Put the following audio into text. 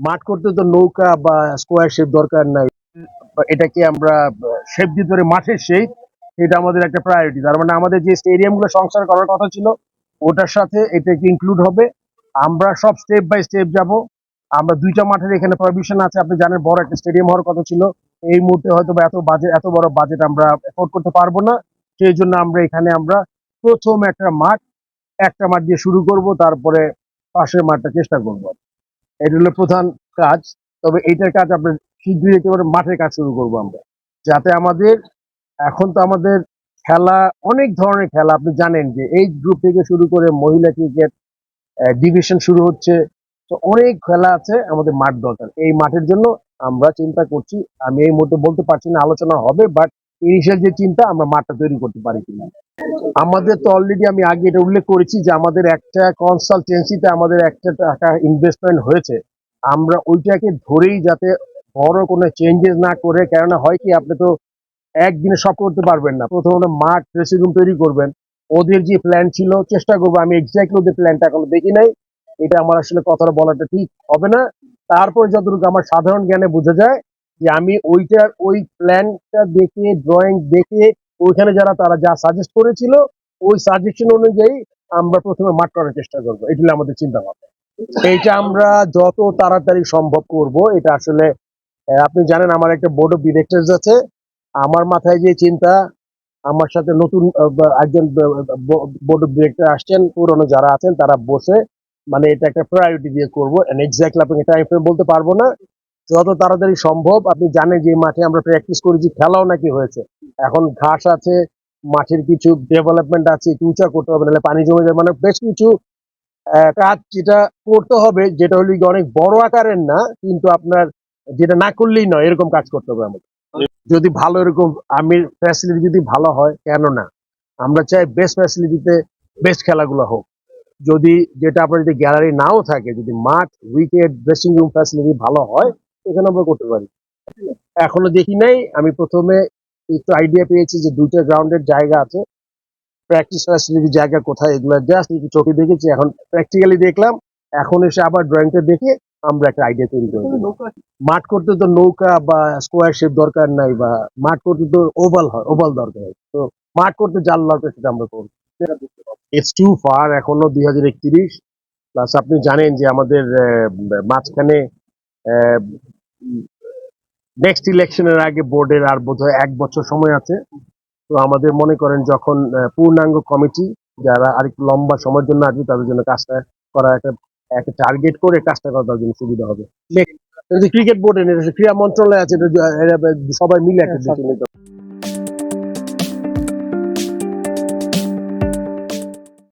মাঠ করতে তো নৌকা বা স্কোয়ার শেপ দরকার নাই। এটাকে আমরা শেপ দিতে ধরে মাঠের শেপ এটা আমাদের একটা প্রায়োরিটি তার মানে আমাদের যে স্টেডিয়ামগুলো সংস্কার করার কথা ছিল, ওটার সাথে এটাকে ইনক্লুড হবে। আমরা সব স্টেপ বাই স্টেপ যাব। আমরা দুইটা মাঠের এখানে পারমিশন আছে, আপনি জানেন বড় একটা স্টেডিয়াম হওয়ার কথা ছিল। এই মুহূর্তে হয়তো এত বাজেট এত বড় বাজেট আমরা এফোর্ড করতে পারব না। সেই জন্য আমরা এখানে আমরা প্রথম একটা মাঠ একটা মাঠ দিয়ে শুরু করব, তারপরে পাশের মাঠটা চেষ্টা করব। এটা হলো প্রধান কাজ। তবে এইটার কাজ আমরা শীঘ্রই একেবারে মাঠের কাজ শুরু করব আমরা। যাতে আমাদের, এখন তো আমাদের খেলা, অনেক ধরনের খেলা আপনি জানেন যে, এই গ্রুপ থেকে শুরু করে মহিলা ক্রিকেট ডিভিশন শুরু হচ্ছে। তো অনেক খেলা আছে আমাদের মাঠ দরকার। এই মাঠের জন্য আমরা চিন্তা করছি। আমি এই মুহূর্তে বলতে পারছি না, আলোচনা হবে বাট ইনিশিয়াল যে চিন্তা আমরা মাঠটা তৈরি করতে পারি কিনা। আমাদের তো অলরেডি আমি আগে এটা উল্লেখ করেছি যে আমাদের একটা কনসালটেন্সিতে আমাদের একটা টাকা ইনভেস্টমেন্ট হয়েছে। আমরা ওইটাকে ধরেই যাতে বড় কোনো চেঞ্জেস না করে, কেননা হয় কি, আপনি তো একদিনে সব করতে পারবেন না। প্রথমত মাঠ ড্রেসিং রুম তৈরি করবেন। ওদের যে প্ল্যান ছিল, চেষ্টা করব, আমি এক্স্যাক্টলি ওদের প্ল্যানটা এখনও দেখি নাই। এটা আমার আসলে কথাটা বলাটা ঠিক হবে না। তারপর যতটুকু আমার সাধারণ জ্ঞানে বোঝা যায় যে আমি ওইটার ওই প্ল্যানটা দেখে ড্রয়িং দেখে ওইখানে যারা, তারা যা সাজেস্ট করেছিল, ওই সাজেশন অনুযায়ী আমরা প্রথমে মাঠ করার চেষ্টা করব। এটা আমাদের চিন্তা ভাবনা এইটা আমরা যত তাড়াতাড়ি সম্ভব করব, এটা আসলে আপনি জানেন আমার একটা বোর্ড অফ ডিরেক্টরস আছে। আমার মাথায় যে চিন্তা, আমার সাথে নতুন একজন বোর্ড অফ ডিরেক্টর আসছেন, পুরনো যারা আছেন, তারা বসে মানে এটা একটা প্রায়োরিটি দিয়ে করব। এক্স্যাক্টলি আপনাকে টাইম ফ্রেম বলতে পারব না। যত তাড়াতাড়ি সম্ভব, আপনি জানেন যে মাঠে আমরা প্র্যাকটিস করেছি, খেলাও নাকি হয়েছে। এখন ঘাস আছে, মাঠের কিছু ডেভেলপমেন্ট আছে, একটু উঁচা করতে হবে, নাহলে পানি জমে যাবে মানে বেশ কিছু কাজ যেটা করতে হবে, যেটা হলো অনেক বড় আকারের না, কিন্তু আপনার যেটা না করলেই নয়, এরকম কাজ করতে হবে আমাদের। যদি ভালো এরকম আমির ফ্যাসিলিটি যদি ভালো হয়, কেন না? আমরা চাই বেস্ট ফ্যাসিলিটিতে বেস্ট খেলাগুলো হোক। যদি যেটা আপনার যদি গ্যালারি নাও থাকে, যদি মাঠ উইকেট ড্রেসিং রুম ফ্যাসিলিটি ভালো হয় এখানে আমরা করতে পারি। এখনও দেখি নাই। আমি প্রথমে একটু আইডিয়া পেয়েছি যে দুইটা গ্রাউন্ডের জায়গা আছে। প্র্যাকটিস ফ্যাসিলিটি জায়গা কোথায়, এগুলো জাস্ট একটু চোখে দেখেছি। এখন প্র্যাকটিক্যালি দেখলাম। এখন এসে আবার ড্রয়িংটা দেখে আমরা একটা আইডিয়া তৈরি করে। মাঠ করতে তো নৌকা বা স্কোয়ার শেপ দরকার নাই বা মাঠ করতে তো ওভাল হয় ওভাল দরকার হয়। তো মাঠ করতে জাল দরকার সেটা আমরা করব। ইটস টু ফার এখনও দুই হাজার একত্রিশ। প্লাস আপনি জানেন যে আমাদের মাঝখানে নেক্সট ইলেকশনের আগে বোর্ডের আর বোধহয় এক বছর সময় আছে তো আমাদের মনে করেন যখন পূর্ণাঙ্গ কমিটি যারা আরেকটু লম্বা সময়ের জন্য আসবে তাদের জন্য কাজটা করা একটা একটা টার্গেট করে কাজটা করা তাদের জন্য সুবিধা হবে ক্রিকেট বোর্ডে ক্রীড়া মন্ত্রণালয় আছে সবাই মিলে একটা হবে।